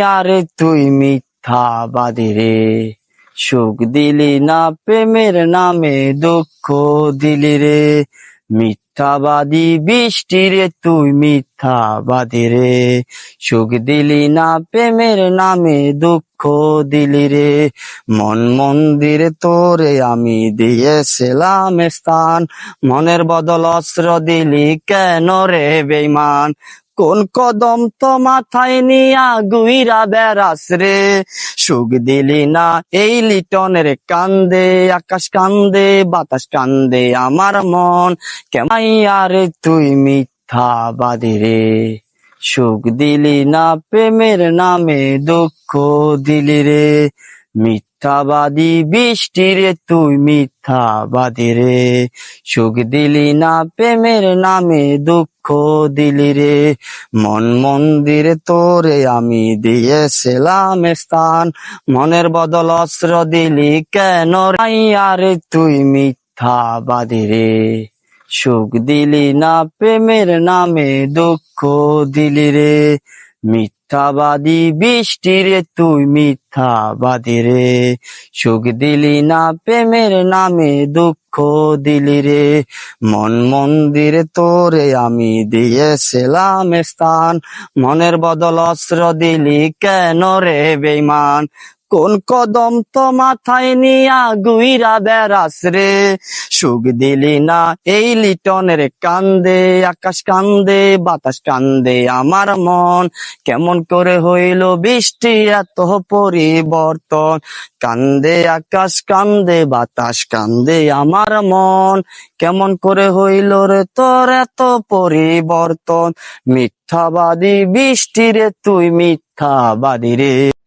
আরে তুই মিথ্যাবাদী রে। সুখ দিলি না, প্রেমের নামে দুঃখ দিলি রে। মিথ্যাবাদী বৃষ্টি রে, তুই মিথ্যাবাদী রে। সুখ দিলি না, প্রেমের নামে দুঃখ দিলি রে। মন মন্দিরে তোরে আমি দিয়েছিলাম স্থান। মনের বদল অস্ত্র দিলি কেন রে বেইমান কোন কদম তো মাথায় নিয়া গুইরা বেড়াস রে? সুখ দিলি না এই লিটনের কান্দে, আকাশ কান্দে, বাতাস কান্দে আমার মন। কেমাই আরে তুই মিথ্যা মিথ্যাবাদী রে। সুখ দিলি না প্রেমের নামে দুঃখ দিলি রে। মিথ্যাবাদী বৃষ্টি রে, তুই মিথ্যাবাদী রে। সুখ দিলি না, প্রেমের নামে দুঃখ দিলি রে। মন মন্দিরে তোরে আমি দিয়েছিলাম স্থান। মনের বদল অস্ত্র দিলি কেন আরে তুই মিথ্যাবাদী রে। সুখ দিলি না, প্রেমের নামে দুঃখ দিলি রে। মিথ্যাবাদী বৃষ্টি তুই মিথ্যাবাদী রে। সুখ দিলি না, প্রেমের নামে দুঃখ দিলি রে। মন মন্দিরে তোরে আমি দিয়েছিলাম স্থান। মনের বদল অস্ত্র দিলি কেন রে বেইমান কোন কদম তো মাথায় নিয়া গুইরা বেড়াস রে? সুখ দিলি না এই লিটনের কান্দে, আকাশ কান্দে, বাতাস কান্দে আমার মন। কেমন করে হইল বৃষ্টি, এত পরিবর্তন। কান্দে আকাশ, কান্দে বাতাস, কান্দে আমার মন। কেমন করে হইল রে তোর এত পরিবর্তন? মিথ্যাবাদী বৃষ্টি রে, তুই মিথ্যাবাদী রে।